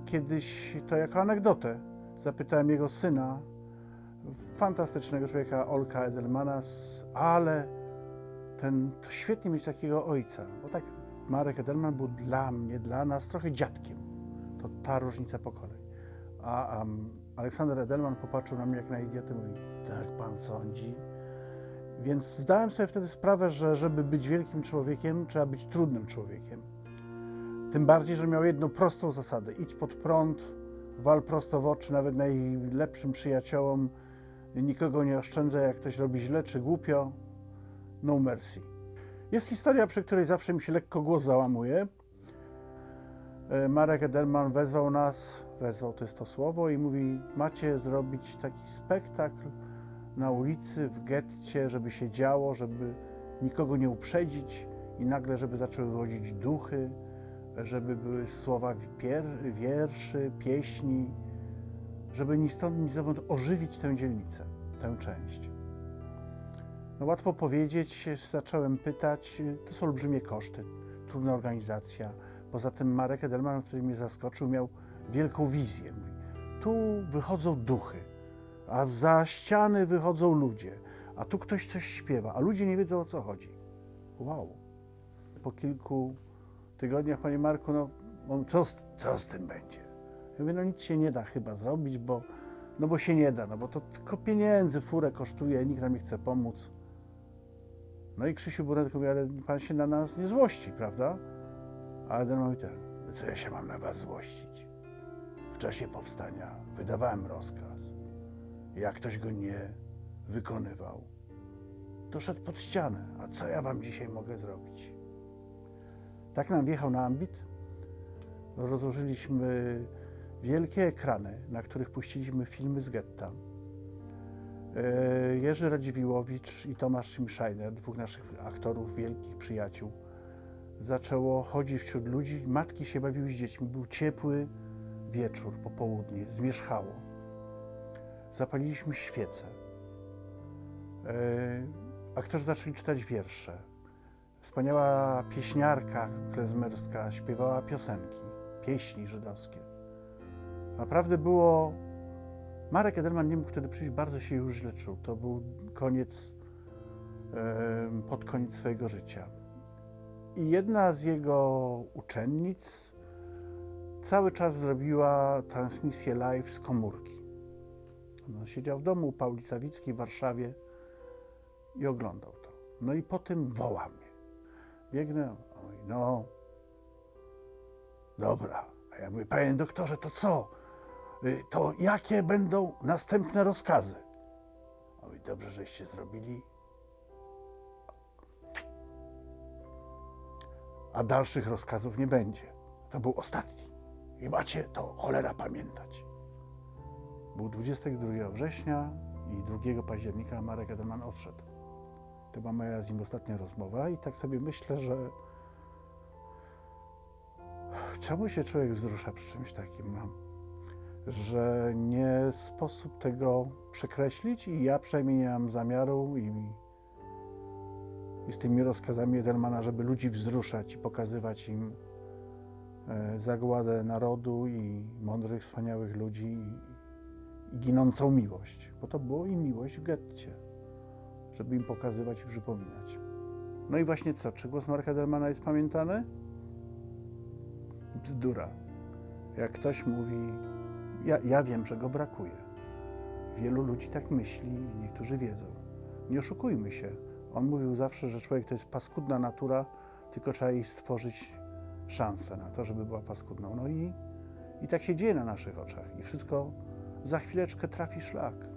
kiedyś to jako anegdotę zapytałem jego syna, fantastycznego człowieka, Olka Edelmana, ale ten, to świetnie mieć takiego ojca, bo tak Marek Edelman był dla mnie, dla nas trochę dziadkiem. To ta różnica pokoleń. A, a Aleksander Edelman popatrzył na mnie jak na idiotę i mówi, tak pan sądzi? Więc zdałem sobie wtedy sprawę, że żeby być wielkim człowiekiem, trzeba być trudnym człowiekiem. Tym bardziej, że miał jedną prostą zasadę. Idź pod prąd, wal prosto w oczy nawet najlepszym przyjaciołom. Nikogo nie oszczędzaj, jak ktoś robi źle czy głupio. No mercy. Jest historia, przy której zawsze mi się lekko głos załamuje. E, Marek Edelman wezwał nas, wezwał to jest to słowo i mówi, macie zrobić taki spektakl na ulicy, w getcie, żeby się działo, żeby nikogo nie uprzedzić i nagle, żeby zaczęły wychodzić duchy, żeby były słowa pier- wierszy, pieśni, żeby ni stąd, ni zowąd ożywić tę dzielnicę, tę część. No łatwo powiedzieć, zacząłem pytać, to są olbrzymie koszty, trudna organizacja. Poza tym Marek Edelman, który mnie zaskoczył, miał wielką wizję. Mówi, tu wychodzą duchy, a za ściany wychodzą ludzie, a tu ktoś coś śpiewa, a ludzie nie wiedzą o co chodzi. Wow. Po kilku tygodniach, panie Marku, no co, z, co z tym będzie? Ja mówię, no nic się nie da chyba zrobić, bo, no bo się nie da, no bo to tylko pieniędzy furę kosztuje, nikt nam nie chce pomóc. No i Krzysiu Burenek mówi, ale pan się na nas nie złości, prawda? A Eden mówi tak, "No co ja się mam na was złościć? W czasie powstania wydawałem rozkaz. Jak ktoś go nie wykonywał, to szedł pod ścianę. A co ja wam dzisiaj mogę zrobić? Tak nam wjechał na ambit. Rozłożyliśmy wielkie ekrany, na których puściliśmy filmy z getta. E, Jerzy Radziwiłowicz i Tomasz Schimschreiner, dwóch naszych aktorów, wielkich przyjaciół, zaczęło chodzić wśród ludzi. Matki się bawiły z dziećmi. Był ciepły wieczór, popołudnie, zmierzchało. Zapaliliśmy świece. E, Aktorzy zaczęli czytać wiersze. Wspaniała pieśniarka klezmerska śpiewała piosenki, pieśni żydowskie. Naprawdę było. Marek Edelman nie mógł wtedy przyjść, bardzo się już źle czuł. To był koniec, pod koniec swojego życia. I jedna z jego uczennic cały czas zrobiła transmisję live z komórki. On siedział w domu u Pauli Sawickiej w Warszawie i oglądał to. No i potem woła mnie. Biegnę, mówi, no, dobra. A ja mówię, panie doktorze, to co? Y, To jakie będą następne rozkazy? Mówi, dobrze, żeście zrobili. A dalszych rozkazów nie będzie. To był ostatni. I macie to cholera pamiętać. Był 22 września i 2 października Marek Edelman odszedł. To była moja z nim ostatnia rozmowa i tak sobie myślę, że czemu się człowiek wzrusza przy czymś takim, że nie sposób tego przekreślić i ja przynajmniej nie mam zamiaru i, i z tymi rozkazami Edelmana, żeby ludzi wzruszać i pokazywać im e, zagładę narodu i mądrych, wspaniałych ludzi i, i ginącą miłość, bo to było i miłość w getcie żeby im pokazywać i przypominać. No i właśnie co? Czy głos Marka Edelmana jest pamiętany? Bzdura. Jak ktoś mówi, ja, ja wiem, że go brakuje. Wielu ludzi tak myśli, niektórzy wiedzą. Nie oszukujmy się. On mówił zawsze, że człowiek to jest paskudna natura, tylko trzeba jej stworzyć szansę na to, żeby była paskudną. No i, i tak się dzieje na naszych oczach. I wszystko za chwileczkę trafi szlak.